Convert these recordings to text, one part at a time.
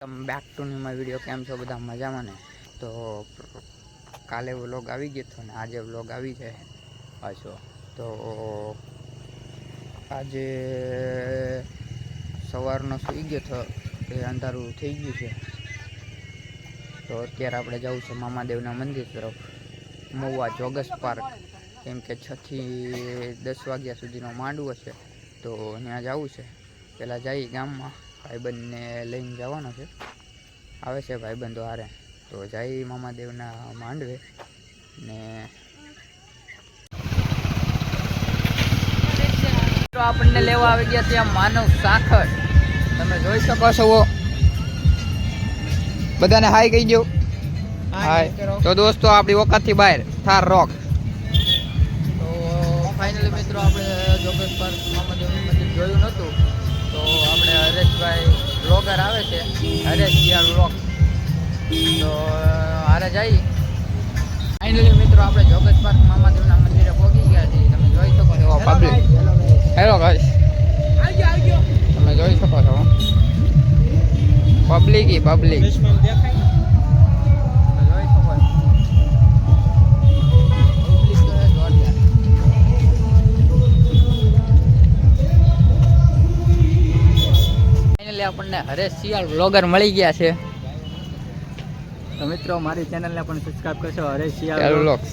Welcome back to new video કેમ છો બધા? મજામાં ને? તો કાલે વ્લોગ આવી ગયો હતો ને આજે વ્લોગ આવી જાય. પાછો તો આજે સવારનો સૂઈ ગયો હતો એ અંધારું થઈ ગયું છે. તો અત્યારે આપણે જવું છે મામાદેવના મંદિર તરફ મહુવા જોગસ પાર્ક. કેમ કે છથી દસ વાગ્યા સુધીનો માંડવો છે. તો ત્યાં જવું છે. પહેલાં જઈએ ગામમાં. ભાઈબંધને લઈને જવાનો છે. આવે છે ભાઈબંધો હારે. તો જઈ મામાદેવના માંડવે. ને આપણને લેવા આવી ગયા ત્યાં માનવ સાખર. તમે જોઈ શકો છો બધાને હાય કહી દો હાય તો દોસ્તો આપણી થી બહાર થાર રોક. તો ફાઇનલી મિત્રો આપણે જોગેશ પાર્ક મામાદેવનું મંદિર જોયું નહોતું. આપણે હરેશભાઈ બ્લોગર આવે છે હરેશ યાર બ્લોગ તો હારે જઈ. ફાઇનલી મિત્રો આપણે જોગત પાર્ક મામાદેવના મંદિરે પહોંચી ગયા છીએ. તમે જોઈ શકો છો. પબ્લિક હેલો ગાઈસ તમે જોઈ શકો છો. પબ્લિક પબ્લિક તમે આપણને શિયાળ બ્લોગર મળી ગયા છે. તો મિત્રો મારી ચેનલને પણ સબસ્ક્રાઇબ કરશો. શિયાળ શિયાળ બ્લોગ્સ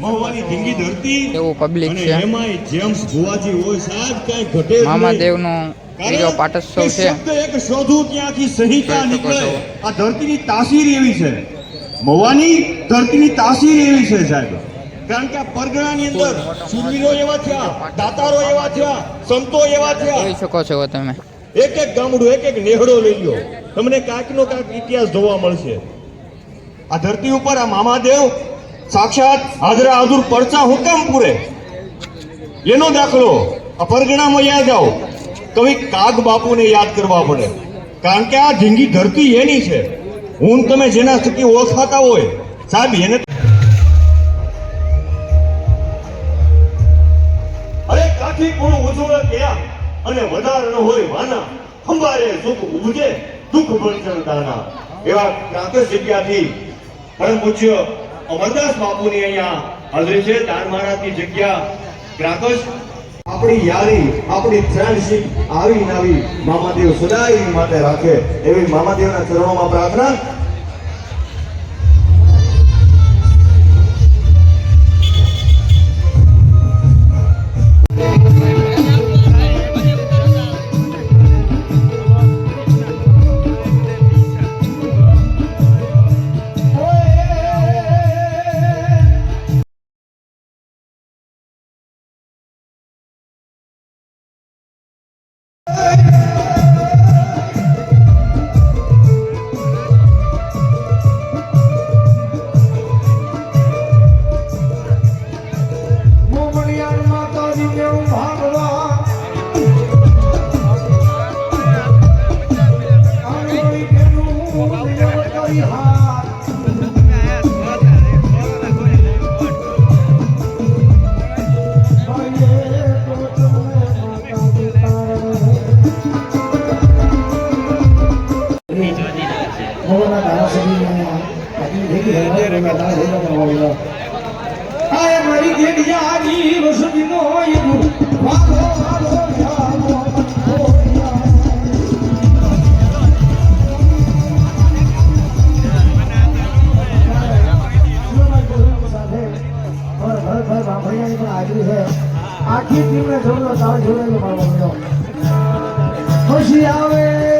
મહુવાની ધીંગી ધરતી કેવું પબ્લિક છે. એમાંય જેમ્સ ભુવાજી હોય સાહેબ કાંઈ ઘટે મામાદેવનો કારણ પાટોત્સવ છે. એક શોધું ત્યાંથી સંહિતા નીકળે. આ ધરતીની તાસીર એવી છે. મહુવાની ધરતીની તાસીર એવી છે સાહેબ. કારણ કે પરગણાની અંદર શૂરવીરો એવા થયા દાતારો એવા થયા સંતો એવા થયા. જોઈ શકો છો તમે. એક એક ગામડું એક એક નેહડો લઈ લો તમને કાંઈક નો કાંઈક ઇતિહાસ જોવા મળશે. આ ધરતી ઉપર આ મામાદેવ સાક્ષાત હાજરા હાજુર પરચા હુકમ પૂરે એનો દાખલો, અપરગણામાં પરગણામાં યાદ આવો. કવિ કાગ બાપુને યાદ કરવા પડે. કારણ કે આ જિંદગી ધરતી એની છે. હું તમે જેના થકી ઓળખાતા હોય, સાહેબ, એને અરે કાઠી કોણ ઉજોળ ગયા અને વધાર ન હોય વાના. ખંભારે સુખ ઉજે દુઃખ ભણચણ દાના એવા ક્રાંતિક જગ્યાથી પરમ પૂજ્ય અમરદાસ બાપુની અહીંયા હાજરી છે. દાન મહારાજની જગ્યા ગ્રાકસ. આપણી યારી, આપણી ફ્રેન્ડશીપ આવી નાવી મામાદેવ સદાય માટે રાખે એવી મામાદેવના ચરણોમાં પ્રાર્થના. આય મારી ગેડિયાની વસતીનો યુ વાલો વાલો જામો આખી ટીમને જોડો તાર જોડેલો મારો ખુશી આવે.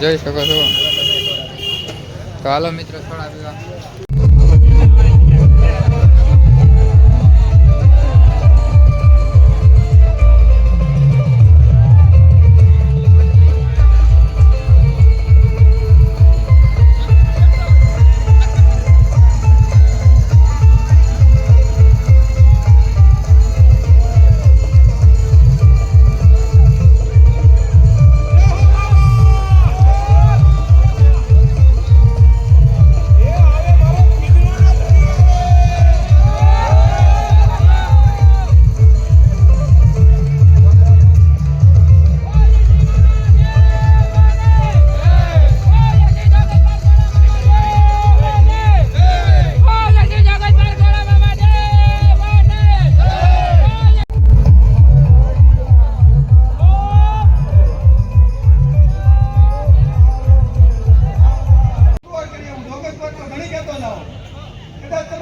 જોઈ શકો છો. તો હાલો મિત્રો થોડા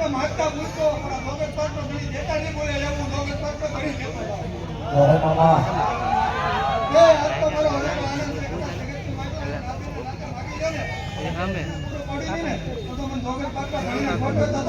તમે માગતા પૂછતો પણ ભગત પાટલો ઘણી દેતા નહીં બોલે એવું ભગત પાટલો ઘણી કહેતો એ આજ તો મારો હરેક આનંદ છે. જગતની માતા આપીને લાગે માગી ને. તો પડી નહીં કામ કરો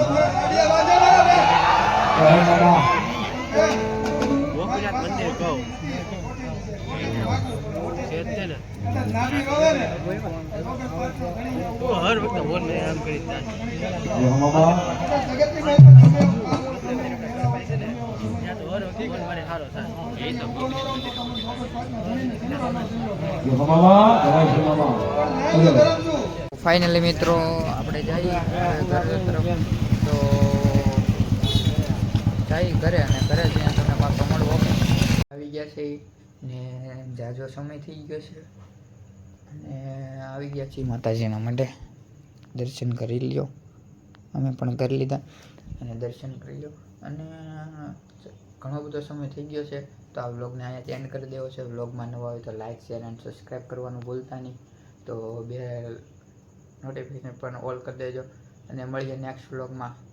ફાઇનલી મિત્રો, આપણે જઈએ તો જઈ ઘરે અને ઘરે જઈને તમને પાછો મળવો. આવી ગયા છે ને જાજો સમય થઈ ગયો છે. અને આવી ગયા છીએ માતાજીના માટે દર્શન કરી લ્યો. અમે પણ કરી લીધા. અને દર્શન કરી લો. અને ઘણો બધો સમય થઈ ગયો છે, તો આ વ્લોગને અહીંયા એન્ડ કરી દેવો છે. વ્લોગમાં નવા હોય તો લાઇક શેર એન્ડ સબસ્ક્રાઈબ કરવાનું ભૂલતા નહીં. તો બે નોટિફિકેશન પણ ઓલ કરી દેજો. અને મળીએ નેક્સ્ટ વ્લોગમાં.